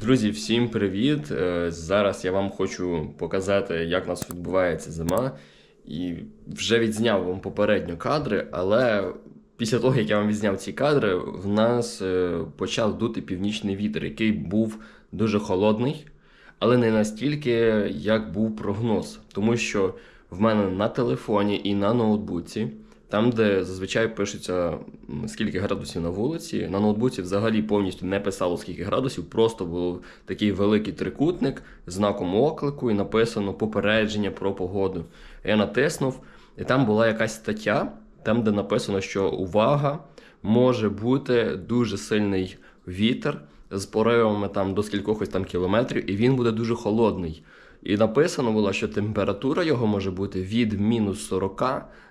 Друзі, всім привіт! Е, Зараз я вам хочу показати, як у нас відбувається зима. І вже відзняв вам попередньо кадри, але після того, як я вам відзняв ці кадри, в нас е, почав дути північний вітер, який був дуже холодний, але не настільки, як був прогноз. Тому що в мене на телефоні і на ноутбуці, там, де зазвичай пишеться скільки градусів на вулиці, на ноутбуці взагалі повністю не писало скільки градусів, просто був такий великий трикутник з знаком оклику і написано попередження про погоду. Я натиснув, і там була якась стаття, там, де написано, що увага, може бути дуже сильний вітер з поривами там до скількохось там кілометрів, і він буде дуже холодний. І написано було, що температура його може бути від мінус 40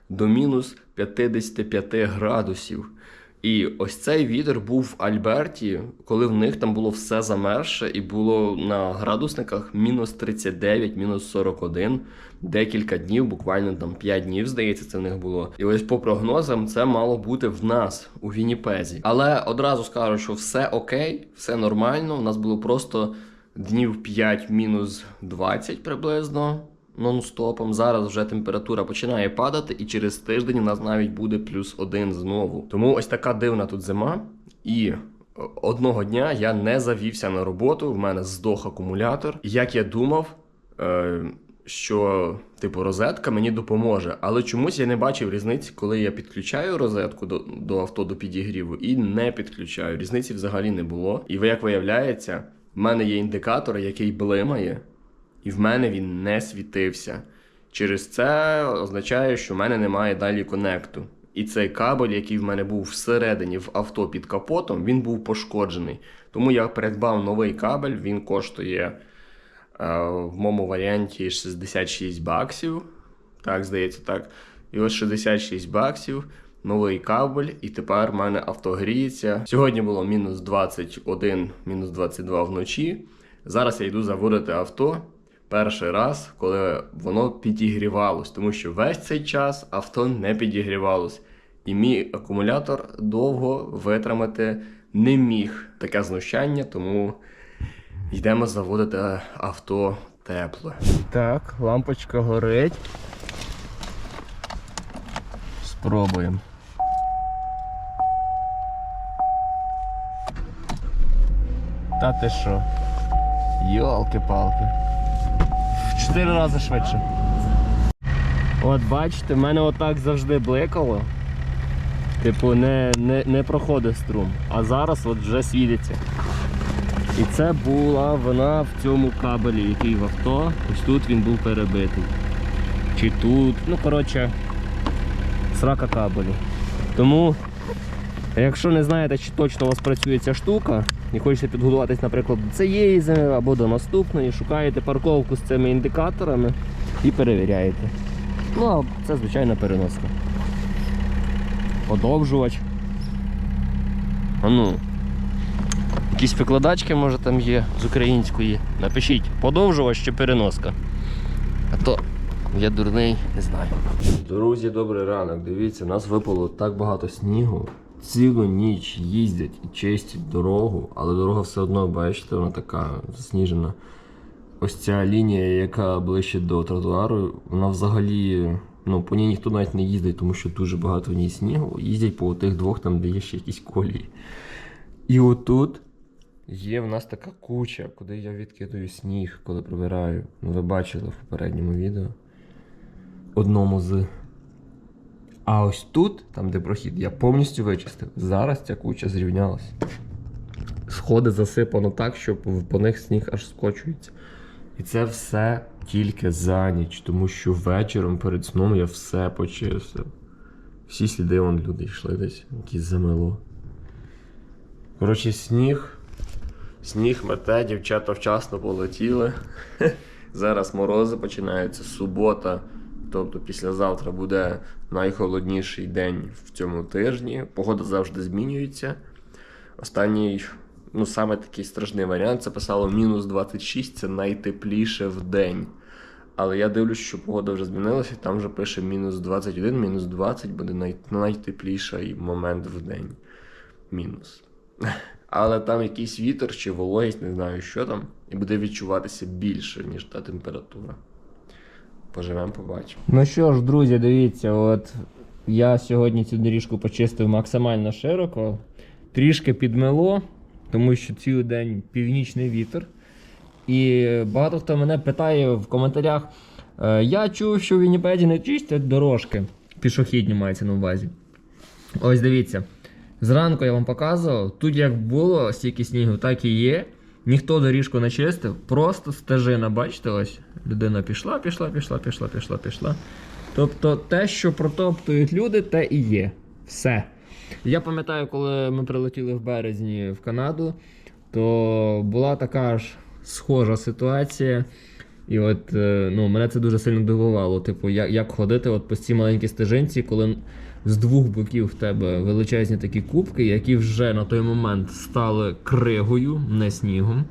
до мінус 55 градусів. І ось цей вітер був в Альберті, коли в них там було все замерше, і було на градусниках мінус 39, мінус 41, декілька днів, буквально там 5 днів, здається, це в них було. І ось по прогнозам це мало бути в нас у Вінніпезі. Але одразу скажу, що все окей, все нормально. У нас було просто днів 5 мінус 20 приблизно нон-стопом. Зараз вже температура починає падати, і через тиждень у нас навіть буде плюс один знову. Тому ось така дивна тут зима. І одного дня я не завівся на роботу. В мене здох акумулятор. Як я думав. Е- що, типу, розетка мені допоможе, але чомусь я не бачив різниці, коли я підключаю розетку до, до авто до підігріву і не підключаю. Різниці взагалі не було. І як виявляється, в мене є індикатор, який блимає, і в мене він не світився. Через це означає, що в мене немає далі конекту. І цей кабель, який в мене був всередині в авто під капотом, він був пошкоджений. Тому я придбав новий кабель, він коштує е, в моєму варіанті 66 баксів. Так, здається, так. І ось 66 баксів, новий кабель, і тепер в мене авто гріється. Сьогодні було мінус 21, мінус 22 вночі. Зараз я йду заводити авто перший раз, коли воно підігрівалось, тому що весь цей час авто не підігрівалось. І мій акумулятор довго витримати не міг таке знущання, тому йдемо заводити авто тепле. Так, лампочка горить. Спробуємо. Та ти що? Йолки-палки. В чотири рази швидше. От бачите, в мене отак завжди бликало. Типу, не, не, не проходить струм. А зараз от вже світиться. І це була вона в цьому кабелі, який в авто. Ось тут він був перебитий. Чи тут. Ну, коротше, срака кабелю. Тому, якщо не знаєте, чи точно у вас працює ця штука, і хочете підготуватись, наприклад, до цієї зими або до наступної, шукаєте парковку з цими індикаторами і перевіряєте. Ну, а це звичайна переноска. Подовжувач. А ну. Якісь викладачки, може, там є з української. Напишіть, подовжувач чи переноска. А то я дурний, не знаю. Друзі, добрий ранок. Дивіться, нас випало так багато снігу. Цілу ніч їздять і чистять дорогу, але дорога все одно, бачите, вона така засніжена. Ось ця лінія, яка ближче до тротуару, вона взагалі, ну, по ній ніхто навіть не їздить, тому що дуже багато в ній снігу. Їздять по тих двох, там, де є ще якісь колії. І отут є в нас така куча, куди я відкидаю сніг, коли прибираю. Ну, ви бачили в попередньому відео. Одному з. А ось тут, там де прохід, я повністю вичистив. Зараз ця куча зрівнялась. Сходи засипано так, що по них сніг аж скочується. І це все тільки за ніч, тому що вечором перед сном я все почистив. Всі сліди вон люди йшли десь, якісь замело. Коротше, сніг. Сніг мете, дівчата вчасно полетіли. Зараз морози починаються. Субота, тобто післязавтра буде найхолодніший день в цьому тижні. Погода завжди змінюється. Останній, ну саме такий страшний варіант, це писало мінус 26, це найтепліше в день. Але я дивлюсь, що погода вже змінилася, там вже пише мінус 21, мінус 20 буде най... найтепліший момент в день. Мінус. але там якийсь вітер чи вологість, не знаю, що там, і буде відчуватися більше, ніж та температура. Поживемо, побачимо. Ну що ж, друзі, дивіться, от я сьогодні цю доріжку почистив максимально широко, трішки підмело, тому що цілий день північний вітер. І багато хто мене питає в коментарях. е, Я чув, що в Вінніпеді не чистять дорожки. Пішохідні мається на увазі. Ось дивіться. Зранку я вам показував, тут як було стільки снігу, так і є. Ніхто доріжку не чистив, просто стежина, бачите, ось людина пішла, пішла, пішла, пішла, пішла, пішла. Тобто те, що протоптують люди, те і є. Все. Я пам'ятаю, коли ми прилетіли в березні в Канаду, то була така ж схожа ситуація. І от е, ну, мене це дуже сильно дивувало. Типу, як, як ходити от по цій маленькій стежинці, коли з двох боків в тебе величезні такі кубки, які вже на той момент стали кригою, не снігом.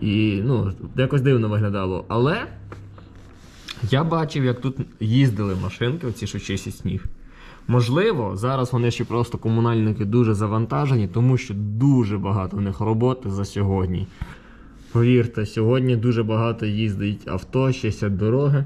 І ну, якось дивно виглядало. Але я бачив, як тут їздили машинки, оці що чистять сніг. Можливо, зараз вони ще просто комунальники дуже завантажені, тому що дуже багато в них роботи за сьогодні. Повірте, сьогодні дуже багато їздить авто, чистять дороги.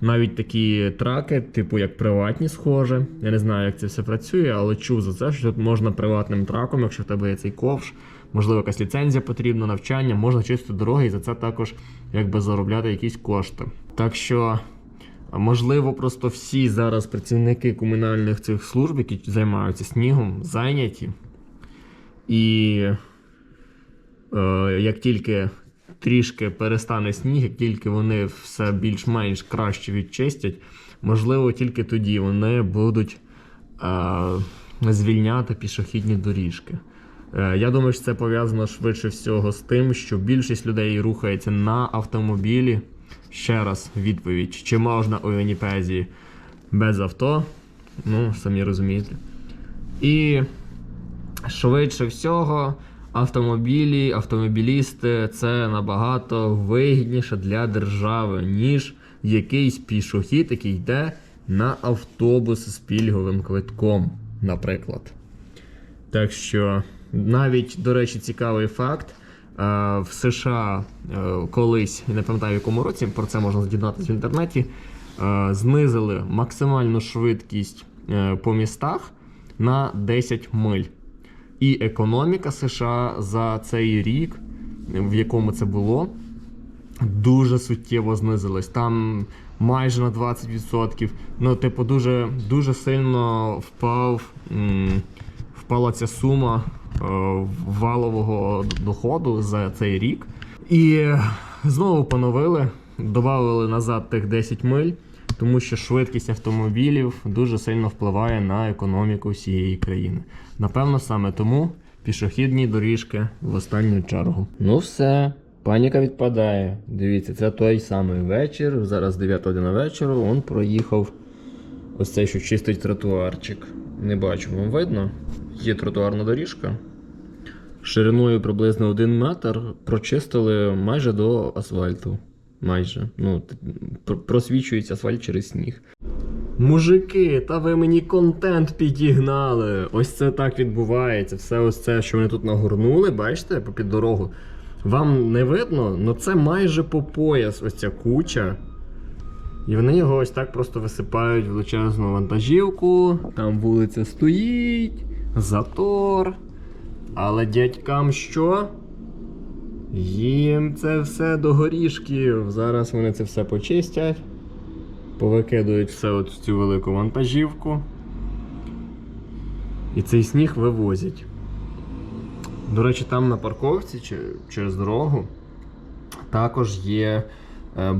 Навіть такі траки, типу як приватні, схоже. Я не знаю, як це все працює, але чув за це, що тут можна приватним траком, якщо в тебе є цей ковш, можливо, якась ліцензія потрібна, навчання, можна чистити дороги і за це також якби заробляти якісь кошти. Так що, можливо, просто всі зараз працівники комунальних цих служб, які займаються снігом, зайняті. І е, як тільки трішки перестане сніг, як тільки вони все більш-менш краще відчистять, можливо, тільки тоді вони будуть е, звільняти пішохідні доріжки. Е, я думаю, що це пов'язано швидше всього з тим, що більшість людей рухається на автомобілі. Ще раз відповідь: чи можна у Вінніпезі без авто? Ну, самі розумієте. І швидше всього, автомобілі, автомобілісти це набагато вигідніше для держави, ніж якийсь пішохід, який йде на автобус з пільговим квитком, наприклад. Так що, навіть, до речі, цікавий факт. е, В США е, колись, не пам'ятаю в якому році, про це можна дізнатися в інтернеті. е, Знизили максимальну швидкість по містах на 10 миль. І економіка США за цей рік, в якому це було, дуже суттєво знизилась. Там майже на 20%. Ну, типу, дуже, дуже сильно впав, впала ця сума е, валового доходу за цей рік. І знову поновили, додали назад тих 10 миль, тому що швидкість автомобілів дуже сильно впливає на економіку всієї країни. Напевно, саме тому пішохідні доріжки в останню чергу. Ну все, паніка відпадає. Дивіться, це той самий вечір. Зараз 9 година вечора. Він проїхав ось цей, що чистить тротуарчик. Не бачу, вам видно? Є тротуарна доріжка. Шириною приблизно 1 метр прочистили майже до асфальту. Майже. Ну, просвічується асфальт через сніг. Мужики, та ви мені контент підігнали. Ось це так відбувається. Все ось це, що вони тут нагорнули, бачите, попід дорогу. Вам не видно, але це майже по пояс ось ця куча. І вони його ось так просто висипають в величезну вантажівку. Там вулиця стоїть, затор. Але дядькам що? Їм це все до горішків. Зараз вони це все почистять. Повикидують все от в цю велику вантажівку. І цей сніг вивозять. До речі, там на парковці чи- через дорогу також є. е,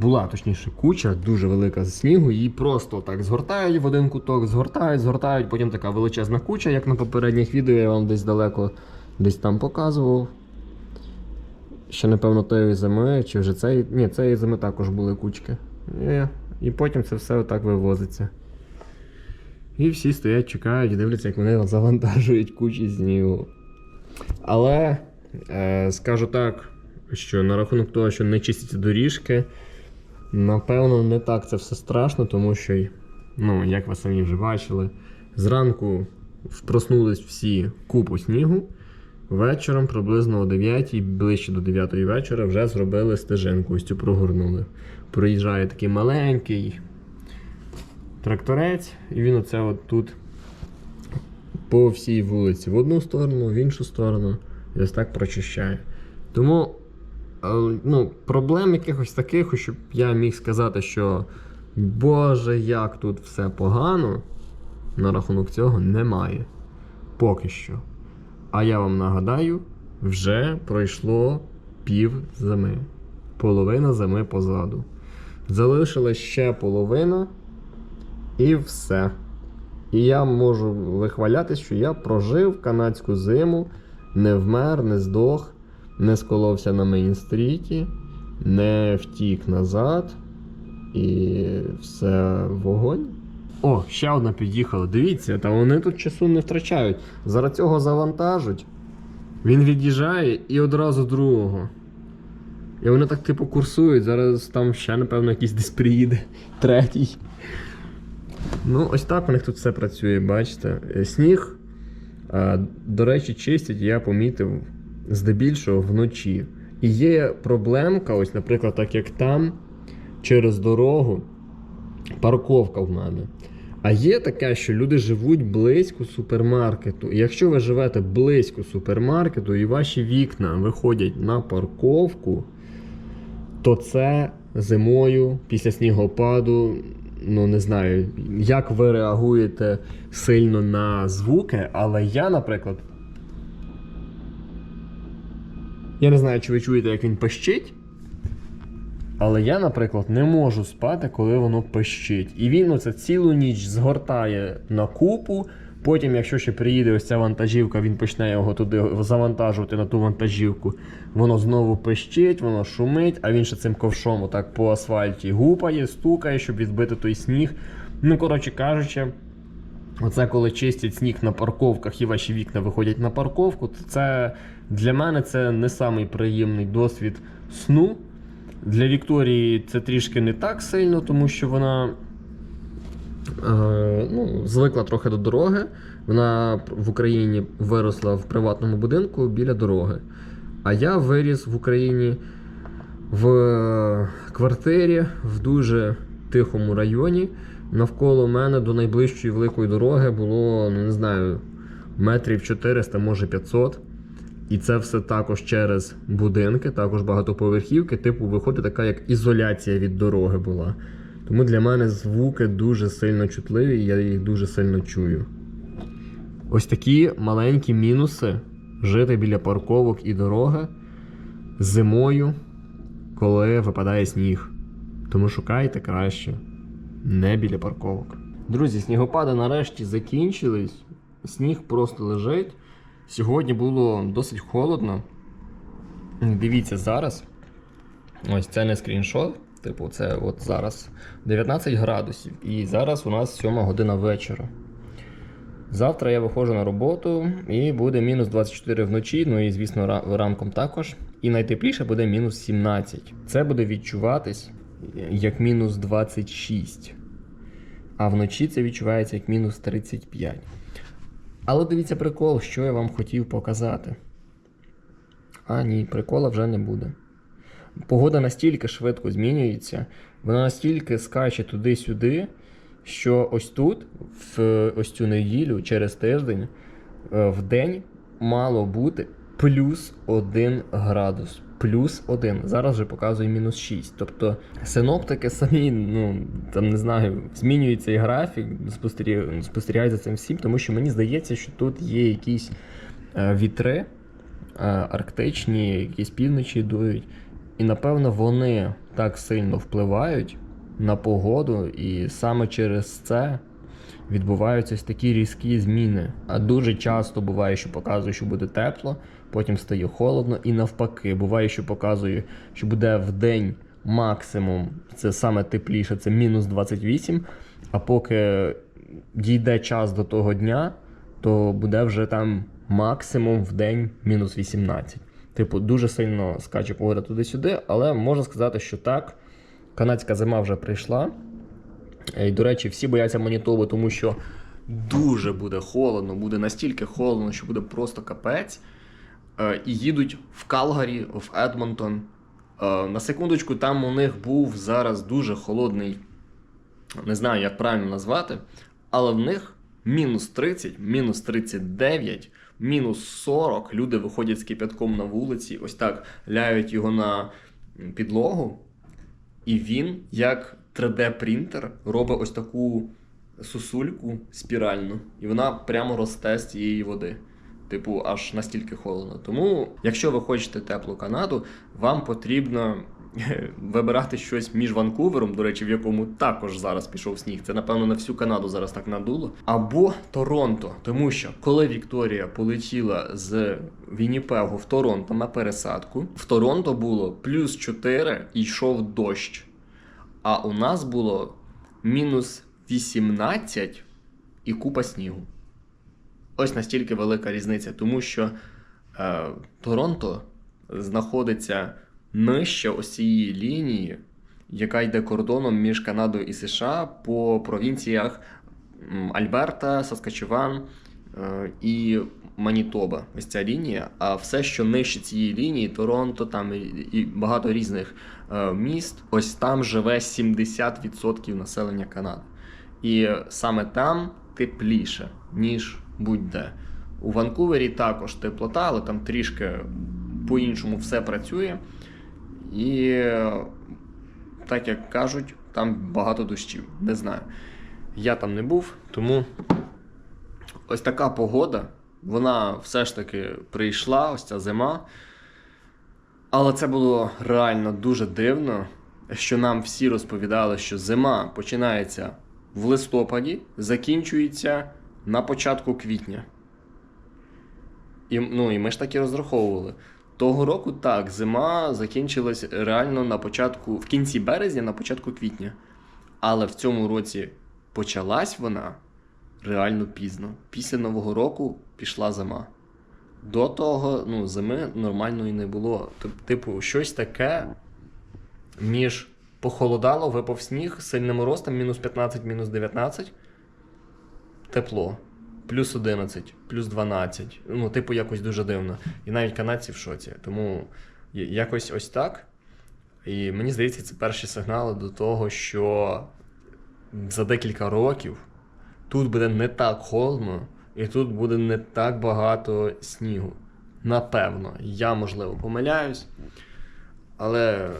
Була точніше куча, дуже велика з снігу, її просто так згортають в один куток, згортають, згортають, потім така величезна куча, як на попередніх відео я вам десь далеко десь там показував. Ще, напевно, тої зими, чи вже цей. Ні, цієї зими також були кучки. І, і потім це все отак вивозиться. І всі стоять, чекають дивляться, як вони завантажують кучі снігу. Але е, скажу так, що на рахунок того, що не чистяться доріжки, напевно, не так це все страшно, тому що, ну, як ви самі вже бачили, зранку проснулись всі купу снігу. Вечором, приблизно о 9, ближче до 9 вечора, вже зробили стежинку, ось цю прогорнули. Проїжджає такий маленький тракторець, і він оце от тут по всій вулиці в одну сторону, в іншу сторону, і ось так прочищає. Тому е, ну, проблем якихось таких, щоб я міг сказати, що Боже, як тут все погано, на рахунок цього немає. Поки що. А я вам нагадаю, вже пройшло пів зими. Половина зими позаду. Залишилась ще половина, і все. І я можу вихвалятись, що я прожив канадську зиму, не вмер, не здох, не сколовся на мейнстріті, не втік назад. І все вогонь. О, ще одна під'їхала. Дивіться, та вони тут часу не втрачають. Зараз цього завантажуть. Він від'їжджає і одразу другого. І вони так типу курсують. Зараз там ще, напевно, якийсь десь приїде. Третій. Ну, ось так у них тут все працює, бачите. Е, Сніг, до речі, чистять, я помітив здебільшого вночі. І є проблемка, ось, наприклад, так як там, через дорогу, парковка в мене. А є таке, що люди живуть близько супермаркету. І якщо ви живете близько супермаркету і ваші вікна виходять на парковку, то це зимою після снігопаду, ну не знаю, як ви реагуєте сильно на звуки, але я, наприклад. Я не знаю, чи ви чуєте, як він пищить. Але я, наприклад, не можу спати, коли воно пищить. І він оце цілу ніч згортає на купу. Потім, якщо ще приїде ось ця вантажівка, він почне його туди завантажувати на ту вантажівку. Воно знову пищить, воно шумить, а він ще цим ковшом отак по асфальті гупає, стукає, щоб відбити той сніг. Ну, коротше кажучи, оце коли чистять сніг на парковках і ваші вікна виходять на парковку, то це для мене це не самий приємний досвід сну. Для Вікторії це трішки не так сильно, тому що вона е, ну, звикла трохи до дороги. Вона в Україні виросла в приватному будинку біля дороги. А я виріс в Україні в квартирі в дуже тихому районі. Навколо мене до найближчої великої дороги було, ну не знаю, метрів 400, може 500. І це все також через будинки, також багатоповерхівки. Типу, виходить така як ізоляція від дороги була. Тому для мене звуки дуже сильно чутливі, і я їх дуже сильно чую. Ось такі маленькі мінуси жити біля парковок і дороги зимою, коли випадає сніг. Тому шукайте краще не біля парковок. Друзі, снігопади нарешті закінчились. Сніг просто лежить. Сьогодні було досить холодно. Дивіться зараз. Ось це не скріншот. Типу, це от зараз 19 градусів. І зараз у нас 7 година вечора. Завтра я виходжу на роботу і буде мінус 24 вночі, ну і звісно, ранком також. І найтепліше буде мінус 17. Це буде відчуватись як мінус 26. А вночі це відчувається як мінус 35. Але дивіться прикол, що я вам хотів показати. А ні, прикола вже не буде. Погода настільки швидко змінюється, вона настільки скаче туди-сюди, що ось тут, в ось цю неділю, через тиждень, е, в день мало бути плюс 1 градус. Плюс 1. Зараз вже показує мінус 6. Тобто синоптики самі, ну там не знаю, змінюють цей графік, спостерігають, за цим всім, тому що мені здається, що тут є якісь е, вітри е, арктичні, якісь півночі дують. І напевно вони так сильно впливають на погоду, і саме через це відбуваються такі різкі зміни. А дуже часто буває, що показує, що буде тепло, потім стає холодно, і навпаки, буває, що показує, що буде в день максимум, це саме тепліше, це мінус 28, а поки дійде час до того дня, то буде вже там максимум в день мінус 18. Типу, дуже сильно скаче погода туди-сюди, але можна сказати, що так, канадська зима вже прийшла. І, до речі, всі бояться Манітоби, тому що дуже буде холодно, буде настільки холодно, що буде просто капець. Е, і їдуть в Калгарі, в Едмонтон. Е, на секундочку, там у них був зараз дуже холодний, не знаю, як правильно назвати, але в них мінус 30, мінус 39, мінус 40. Люди виходять з кипятком на вулиці, ось так ляють його на підлогу, і він, як 3D-принтер, робить ось таку сусульку спіральну, і вона прямо росте з цієї води. Типу, аж настільки холодно. Тому, якщо ви хочете теплу Канаду, вам потрібно вибирати щось між Ванкувером, до речі, в якому також зараз пішов сніг. Це, напевно, на всю Канаду зараз так надуло. Або Торонто. Тому що коли Вікторія полетіла з Вінніпегу в Торонто на пересадку, в Торонто було плюс 4 і йшов дощ. А у нас було мінус 18 і купа снігу. Ось настільки велика різниця, тому що е, Торонто знаходиться нижче ось цієї лінії, яка йде кордоном між Канадою і США по провінціях Альберта, Саскачеван е, і Манітоба. Ось ця лінія. А все, що нижче цієї лінії, Торонто, там і, багато різних е, міст, ось там живе 70% населення Канади. І саме там тепліше, ніж будь-де. У Ванкувері також теплота, але там трішки по-іншому все працює. І так як кажуть, там багато дощів. Не знаю. Я там не був, тому ось така погода. Вона все ж таки прийшла, ось ця зима. Але це було реально дуже дивно, що нам всі розповідали, що зима починається в листопаді, закінчується на початку квітня. І, ну, і ми ж так і розраховували. Того року так, зима закінчилась реально на початку, в кінці березня, на початку квітня. Але в цьому році почалась вона реально пізно. Після Нового року пішла зима. До того ну, зими нормальної не було. Тип- Типу, щось таке між похолодало, випав сніг сильним ростом, мінус 15, мінус 19, тепло. Плюс 11, плюс 12. Ну, типу, якось дуже дивно. І навіть канадці в шоці. Тому якось ось так. І мені здається, це перші сигнали до того, що за декілька років тут буде не так холодно, і тут буде не так багато снігу. Напевно, я можливо помиляюсь. Але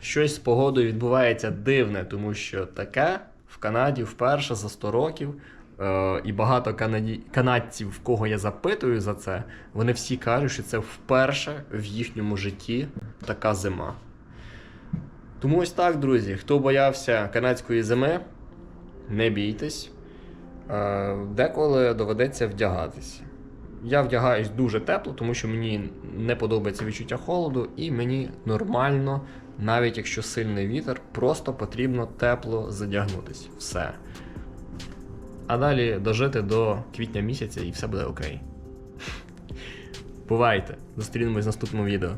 щось з погодою відбувається дивне, тому що таке в Канаді вперше за 100 років. Е, і багато канаді... канадців, кого я запитую за це, вони всі кажуть, що це вперше в їхньому житті така зима. Тому ось так, друзі. Хто боявся канадської зими, не бійтесь. Е, Деколи доведеться вдягатися. Я вдягаюсь дуже тепло, тому що мені не подобається відчуття холоду, і мені нормально, навіть якщо сильний вітер, просто потрібно тепло задягнутись. Все. А далі дожити до квітня місяця і все буде окей. Бувайте! Зустрінемось в наступному відео.